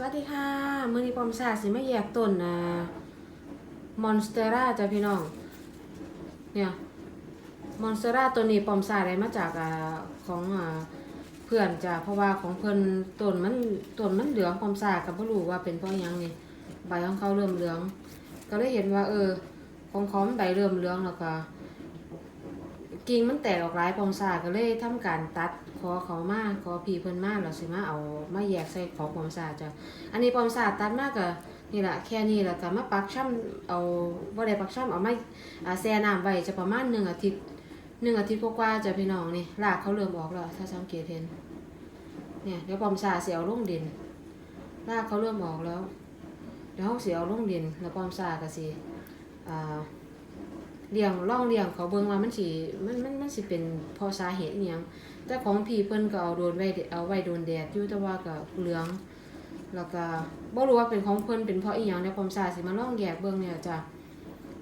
สวัสดีค่ะ มือนี้ปอมซาสิไมาแยกต้นอ่ามอนสเตอร่าจ้ะพี่น้อง เนี่ยมอนสเตอร่าตัวนี้ปอมซาได้มาจากอของอเพื่อนจ้ะเพราะว่าของเพิ่อนต้นมันต้นมันเหลืองปอมซาก็บ่รู้ว่าเป็นเพราะยังนี่ใบของเขาเริ่มเหลือง ก็เลยเห็นว่า เออ ของเขามันใบเริ่มเหลืองแล้วก็ กิ่งมันแตกออกหลายปองซาก็เลยทำการตัดขอเขามาขอพี่เพิ่นมาแล้วสิมาเอามาแยกใส่ของปองซาจ้ะอันนี้ปองซาตัดมากก็นี่แหละแค่นี้แล้วก็มาปักช่ำเอาบ่ได้ปักช่ำเอามาแช่น้ำไว้จะประมาณหนึ่งอาทิตย์หนึ่งอาทิตย์กว่าๆจ้ะพี่น้องนี่รากเขาเริ่มออกแล้วถ้าสังเกตเห็นเนี่ยเดี๋ยวปองซาสิเอาลงดินรากเขาเริ่มออกแล้วเดี๋ยวเขาสิเอาลงดินแล้วปองซาก็สิอ่า เลี้ยงล่องเลี้ยงเขาเบิ่งว่ามันสิมันมันมันสิเป็นเพอสาเหตุอีหยังแต่ของพี่เพิ่นก็เอาโดนไว้เอาไว้โดนแดดอยู่แต่ว่าก็เหลือง แล้วก็บ่รู้ว่าเป็นของเพิ่นเป็นเพราะอีหยังในความสาสิมาลองแยกเบิ่งเนี่ยจ้ะ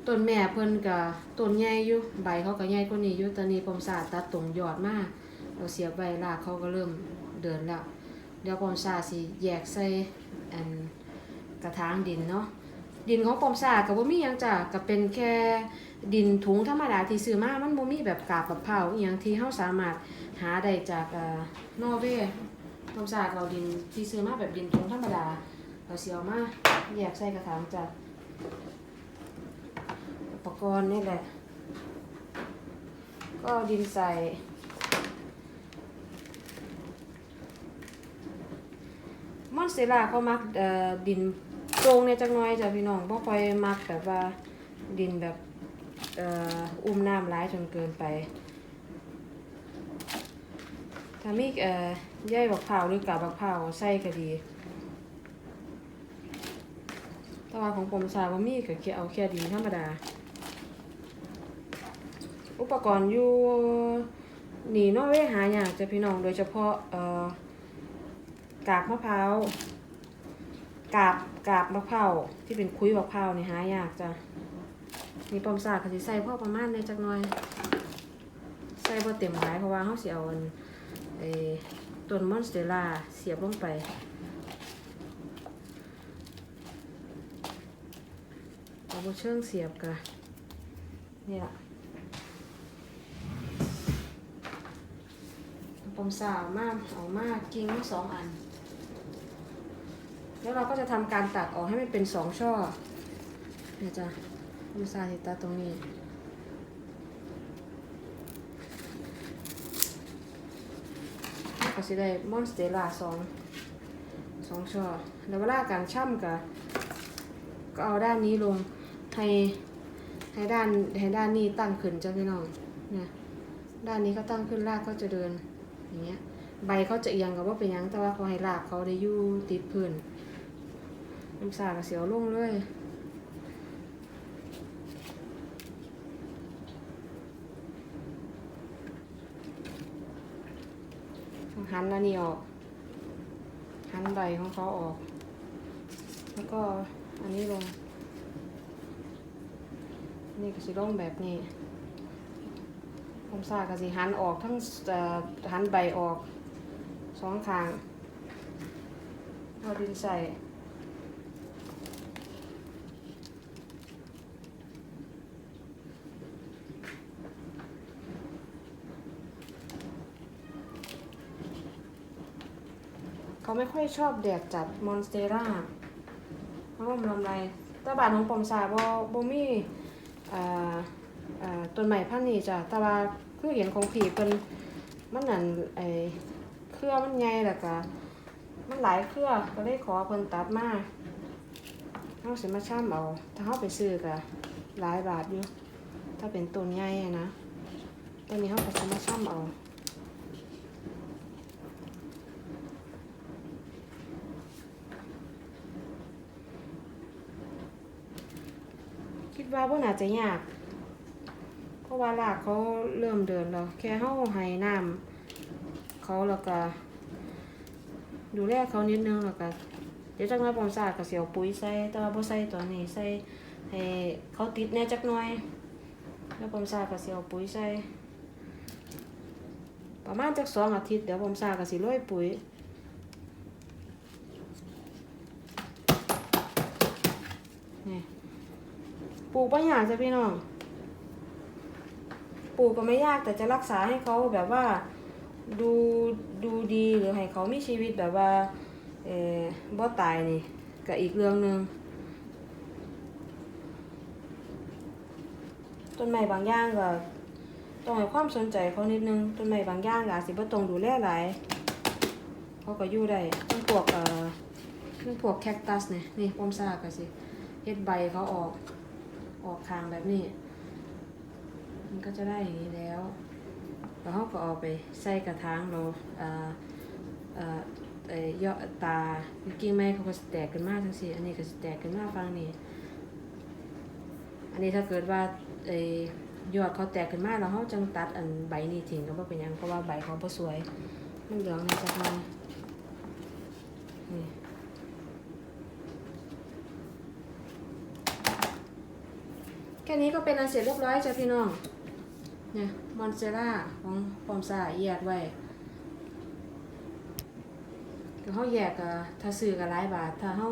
ต้นแม่เพิ่นก็ต้นใหญ่อยู่ใบเขาก็ใหญ่กว่านี้อยู่ตอนนี้ผมสาตัดตรงยอดมาเราเสียบใบรากเขาก็เริ่มเดินแล้วเดี๋ยวผมสาสิแยกใส่อันกระถางดินเนาะ ดินของปอมซาก็บ่มีหยังจ้ะก็เป็นแค่ดินถุงธรรมดาที่ซื้อมามันบ่มีแบบกาบแบบเผาอหยังที่เฮาสามารถหาได้จากเอ่อนอร์เวย์ปอมซาก็เอาดินที่ซื้อมาแบบดินถุงธรรมดาเราสิเอามาแยกใส่กระถางจ้ะอุปกรณ์นี่แหละ ก็ดินใส่มอนเตล่าเขามักดิน โปร่งเนี่ยจักหน้อยจ้ะพี่น้องบ่ค่อยมักแบบว่าดินแบบเอ่ออุ้มน้ำร้ายจนเกินไป ถ้ามีเอ่อใยบักเผาวหรือกาบบักเผาวใส่ก็ดีแต่ว่าของผมซาบ่มีก็แค่เอาแค่ดินธรรมดา อุปกรณ์อยู่นี่นอร์เวยหายากจ้ะพี่น้องโดยเฉพาะเอ่อกากมะพร้าว กาบกาบมะพร้าวที่เป็นคุยมะพร้าวนี่หายากจ้ะมีปอมซาเขาสิใส่พ่อประมาณในจักหน่อย ใส่บ่เต็มหลายเพราะว่าเฮาสิเอาไอ้ต้นมอนสเตล่าเสียบลงไปเอาบ่เชิงเสียบกะเนี่ยปอมซาเอามาเอามากิ่งสองอัน แล้วเราก็จะทำการตัดออกให้มันเป็นสองช่อเนี่ยจ้ะมีสาธิตาตรงนี้ ก็สิได้มอนสเตล่าสองสองช่อแล้วเวลาการช่ำกับก็เอาด้านนี้ลงให้ให้ด้านให้ด้านนี้ตั้งขึ้นจ้ะพี่น้องเนี่ยด้านนี้ก็ตั้งขึ้นรากก็จะเดินอย่างเงี้ยใบเขาจะเอียงกับว่าเป็นยังแต่ว่าเขาให้รากเขาได้ยู่ติดพื้น น้ำสาก็เสียวลงเลยหันแล้วนี่ออก หันใบของเขาออก แล้วก็อันนี้ลง นี่ก็สิลงแบบนี้ผมสาก็สิหันออกทั้งหันใบออกสองข้างเอาดินใส่ เขาไม่ค่อยชอบแดดจัดมอนสเตร่าเพราะว่ามันลำไรตาบานของปอมซาบ่บ่มีอ่าอ่าต้นใหม่พันนี้จ้ะต่ว่าคือเห็นของผีเพิ่นมันนั่นไอ้เครือมันใหญ่แล้วก็มันหลายเครือก็เลยขอเพิ่นตัดมาเฮาสิมาช่ำเอา ถ้าเฮาไปซื้อก็หลายบาทอยู่ ถ้าเป็นต้นใหญ่นะตอนนี้เฮาก็สิมาช่ำเอา คิดว่าบ่น่าจะยาก เพราะว่ารากเขาเริ่มเดินแล้ว แค่เฮาให้น้ำเขาแล้วก็ ดูแลเขานิดนึงแล้วก็เดี๋ยวจักหน่อยผมสาก็สิเอาปุ๋ยใส่แต่ว่าบ่ใส่ตอนนี้ใส่ให้เขาติดแน่จักหน่อยแล้วผมสาก็สิเอาปุ๋ยใส่ประมาณจักสองอาทิตย์เดี๋ยวผมสาก็สิโรยปุ๋ยนี่ ปลูกไม่ยาจ้ะพี่น้อง ปลูกก็ไม่ยากแต่จะรักษาให้เขาแบบว่าดูดูดีหรือให้เขามีชีวิตแบบว่าเออบ่ตายนี่ก็อีกเรื่องหนึ่งต้นไม้บางอย่างก็ต้องให้ความสนใจเขานิดนึงต้นไม้บางอย่างก็อาจสิบ่ต้องดูแลหลายเขาก็อยู่ได้ต้นพวกเอ่อต้นพวกแคคตัสเนี่ยนี่ปอมซาก็สิเฮ็ดใบเขาออก ออกคางแบบนี้ มันก็จะได้อย่างนี้แล้วแล้วเขาก็เอาไปใส่กระถางเราเอ่อเอ่อเอ่ยอตากิ่งไม้เขาก็แตกขึ้นมากทั้งสี่อันนี้ก็แตกขึ้นมากฟังนี่อันนี้ถ้าเกิดว่าเอ่ยอดเขาแตกขึ้นมาแล้วเขาจังตัดอันใบนี้ทิ้งก็บ่เป็นยังเพราะว่าใบเขาบ่สวยมันเหลืองในจักหน่อยนี่แค่ นี้ก็เป็นอันเสร็จเรียบร้อยจ้ะพี่น้อง เนี่ยมอนเซร่าของปอมซาแยกไว้ก็เขาแยกก็ถ้าซื้อก็หลายบาท ถ้าเขา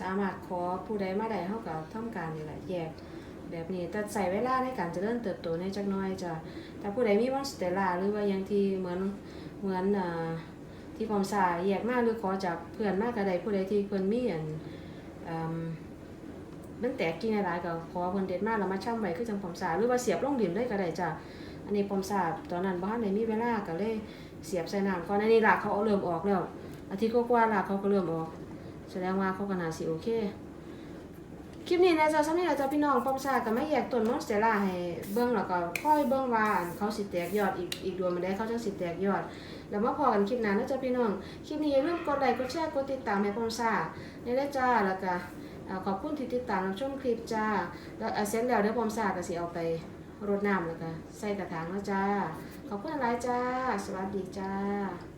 สามารถขอผู้ใดมาได้เขาก็ทำการนี่แหละแยกแบบนี้แต่ใส่เวลาในการจะเริญเติบโตในจักน้อยจ้ะถ้าผู้ใดมีมอนสเตล่าหรือว่าอย่างที่เหมือนเหมือนอ่าที่ปอมซาแยกมากหรือขอจากเพื่อนมากก็ไดผู้ใดที่เพิ่อนมีอันอื มันแตกกิ่งหลายๆก็ขอเพิ่นเด็ดมาแล้วมาช่ำไว้คือจังปอมสาหรือว่าเสียบลงดินเลยก็ได้จ้ะอันนี้ปอมสาตอนนั้นบ่ทันได้มีเวลาก็เลยเสียบใส่น้ำก่อนอันนี้รากเขาเอาเริ่มออกแล้วอาทิตย์กว่าๆรากเขาก็เริ่มออก แสดงว่าเขาก็น่าสิโอเคคลิปนี้นะจ๊ะสำหรับจ้ะพี่น้องปอมสาก็มาแยกต้นมอนสเตล่าให้เบิ่งแล้วก็ค่อยเบิ่งว่านเขาสิแตกยอดอีกอีกดวงมันได้เขาจังสิแตกยอด แล้วมาพอกันคลิปหน้านะจ๊ะพี่น้อง คลิปนี้อย่าลืมกดไลค์กดแชร์กดติดตามให้ปอมสาในได้จ้าแล้วก็ ขอบคุณที่ติดตามรับชมคลิปจ้าแล้วเสร็จแล้วเดี๋ยวผมสาก็สิเอาไปรดน้ำแล้วก็ใส่กระถางแล้วจ้า ขอบคุณหลายจ้า สวัสดีจ้า